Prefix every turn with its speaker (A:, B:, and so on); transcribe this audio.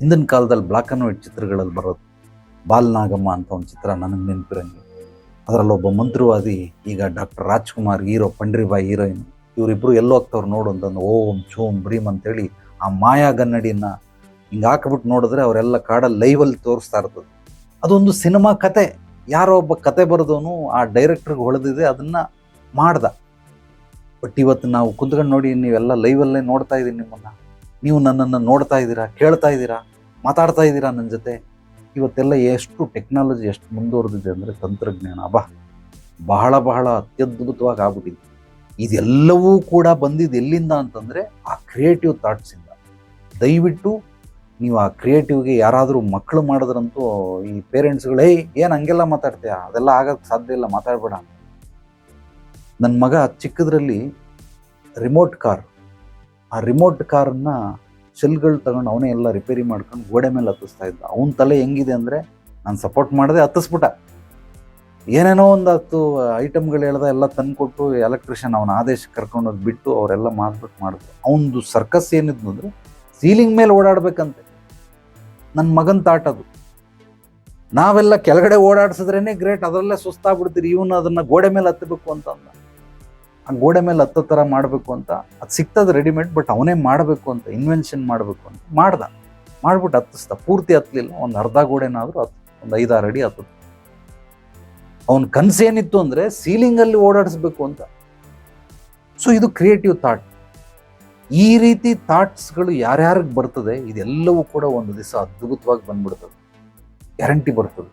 A: ಹಿಂದಿನ ಕಾಲದಲ್ಲಿ block and white ಚಿತ್ರಗಳಲ್ಲಿ ಬರೋದು ಬಾಲ್ನಾಗಮ್ಮ ಅಂತ ಒಂದು ಚಿತ್ರ ನನಗೆ ನೆನಪಿರಂಗೆ. ಅದರಲ್ಲಿ ಒಬ್ಬ ಮಂತ್ರವಾದಿ, ಈಗ doctor Rajkumar, hero, Pandaribai, heroine ಇವರಿಬ್ಬರು ಎಲ್ಲೋ ಹೋಗ್ತವ್ರು ನೋಡು ಅಂತಂದು ಓಂ ಚೋಂ ಭ್ರೀಮ್ ಅಂತೇಳಿ ಆ ಮಾಯಾ ಗನ್ನಡಿನ ಹಿಂಗೆ ಹಾಕ್ಬಿಟ್ಟು ನೋಡಿದ್ರೆ ಅವರೆಲ್ಲ ಕಾಡಲ್ಲಿ ಲೈವಲ್ಲಿ ತೋರಿಸ್ತಾ ಇರ್ತದೆ. ಅದೊಂದು ಸಿನಿಮಾ ಕತೆ. ಯಾರೋ ಒಬ್ಬ ಕತೆ ಬರೆದವನು ಆ ಡೈರೆಕ್ಟ್ರಿಗೆ ಹೊಳೆದಿದೆ, ಅದನ್ನು ಮಾಡ್ದ. ಬಟ್ ಇವತ್ತು ನಾವು ಕುಂತ್ಕೊಂಡು ನೋಡಿ, ನೀವೆಲ್ಲ ಲೈವಲ್ಲೇ ನೋಡ್ತಾ ಇದ್ದೀನಿ ನಿಮ್ಮನ್ನ. ನೀವು ನನ್ನನ್ನು ನೋಡ್ತಾ ಇದ್ದೀರಾ, ಕೇಳ್ತಾ ಇದ್ದೀರಾ, ಮಾತಾಡ್ತಾ ಇದ್ದೀರಾ ನನ್ನ ಜೊತೆ? ಇವತ್ತೆಲ್ಲ ಎಷ್ಟು ಟೆಕ್ನಾಲಜಿ ಎಷ್ಟು ಮುಂದುವರೆದಿದೆ ಅಂದರೆ ತಂತ್ರಜ್ಞಾನ. ಅಬ್ಬಾ, ಬಹಳ ಬಹಳ ಅತ್ಯದ್ಭುತವಾಗಿ ಆಗ್ಬಿಟ್ಟಿದೆ. ಇದೆಲ್ಲವೂ ಕೂಡ ಬಂದಿದ್ದು ಎಲ್ಲಿಂದ ಅಂತಂದರೆ ಆ ಕ್ರಿಯೇಟಿವ್ ಥಾಟ್ಸಿಂದ ದಯವಿಟ್ಟು ನೀವು ಆ ಕ್ರಿಯೇಟಿವ್ಗೆ ಯಾರಾದರೂ ಮಕ್ಕಳು ಮಾಡಿದ್ರಂತೂ ಈ ಪೇರೆಂಟ್ಸ್ಗಳು ಏನು ಹಂಗೆಲ್ಲ ಮಾತಾಡ್ತೀಯ? ಅದೆಲ್ಲ ಆಗೋಕ್ಕೆ ಸಾಧ್ಯ ಇಲ್ಲ, ಮಾತಾಡಬೇಡ. ನನ್ನ ಮಗ ಚಿಕ್ಕದ್ರಲ್ಲಿ ರಿಮೋಟ್ ಕಾರ್ ಆ ರಿಮೋಟ್ ಕಾರನ್ನ ಶೆಲ್ಗಳು ತಗೊಂಡು ಅವನೇ ಎಲ್ಲ ರಿಪೇರಿ ಮಾಡ್ಕೊಂಡು ಗೋಡೆ ಮೇಲೆ ಹತ್ತಿಸ್ತಾ ಇದ್ದ. ಅವನ ತಲೆ ಹೆಂಗಿದೆ ಅಂದರೆ ನಾನು ಸಪೋರ್ಟ್ ಮಾಡಿದೆ ಹತ್ತಿಸ್ಬಿಟ್ಟ. ಏನೇನೋ ಒಂದು ಹತ್ತು ಐಟಮ್ಗಳು ಹೇಳ್ದ ಎಲ್ಲ ತಂದುಕೊಟ್ಟು ಎಲೆಕ್ಟ್ರಿಷಿಯನ್ ಅವನ ಆದೇಶ ಕರ್ಕೊಂಡೋಗಿ ಬಿಟ್ಟು ಅವರೆಲ್ಲ ಮಾಡ್ಬಿಟ್ಟು ಮಾಡಿದ್ರು ಅವನದು ಸರ್ಕಸ್ ಏನಿದ್ದು ಅಂದರೆ ಸೀಲಿಂಗ್ ಮೇಲೆ ಓಡಾಡಬೇಕಂತೆ. ನನ್ನ ಮಗನ ತಾಟದು ನಾವೆಲ್ಲ ಕೆಳಗಡೆ ಓಡಾಡ್ಸಿದ್ರೇ ಗ್ರೇಟ್ ಅದರಲ್ಲೇ ಸುಸ್ತಾಗ್ಬಿಡ್ತೀರಿ, ಇವನು ಅದನ್ನು ಗೋಡೆ ಮೇಲೆ ಹತ್ತಬೇಕು ಅಂತ ಅಂದ ಆ ಗೋಡೆ ಮೇಲೆ ಹತ್ತೋ ಥರ ಮಾಡಬೇಕು ಅಂತ. ಅದು ಸಿಗ್ತದೆ ರೆಡಿಮೇಡ್ ಬಟ್ ಅವನೇ ಮಾಡಬೇಕು ಅಂತ ಇನ್ವೆನ್ಷನ್ ಮಾಡಬೇಕು ಅಂತ. ಮಾಡ್ದ. ಮಾಡ್ಬಿಟ್ಟು ಹತ್ತಿಸ್ದ. ಪೂರ್ತಿ ಹತ್ತಲಿಲ್ಲ ಒಂದು ಅರ್ಧ ಗೋಡೆನಾದರೂ ಹತ್ತು ಒಂದು ಐದಾರು ಅಡಿ ಹತ್ತು ಅವನ ಕನಸು ಏನಿತ್ತು ಅಂದರೆ ಸೀಲಿಂಗಲ್ಲಿ ಓಡಾಡಿಸ್ಬೇಕು ಅಂತ. ಸೊ ಇದು ಕ್ರಿಯೇಟಿವ್ ಥಾಟ್ ಈ ರೀತಿ ಥಾಟ್ಸ್ಗಳು ಯಾರ್ಯಾರಿಗೆ ಬರ್ತದೆ, ಇದೆಲ್ಲವೂ ಕೂಡ ಒಂದು ದಿವಸ ಅದ್ಭುತವಾಗಿ ಬಂದ್ಬಿಡ್ತದೆ ಗ್ಯಾರಂಟಿ ಬರ್ತದೆ.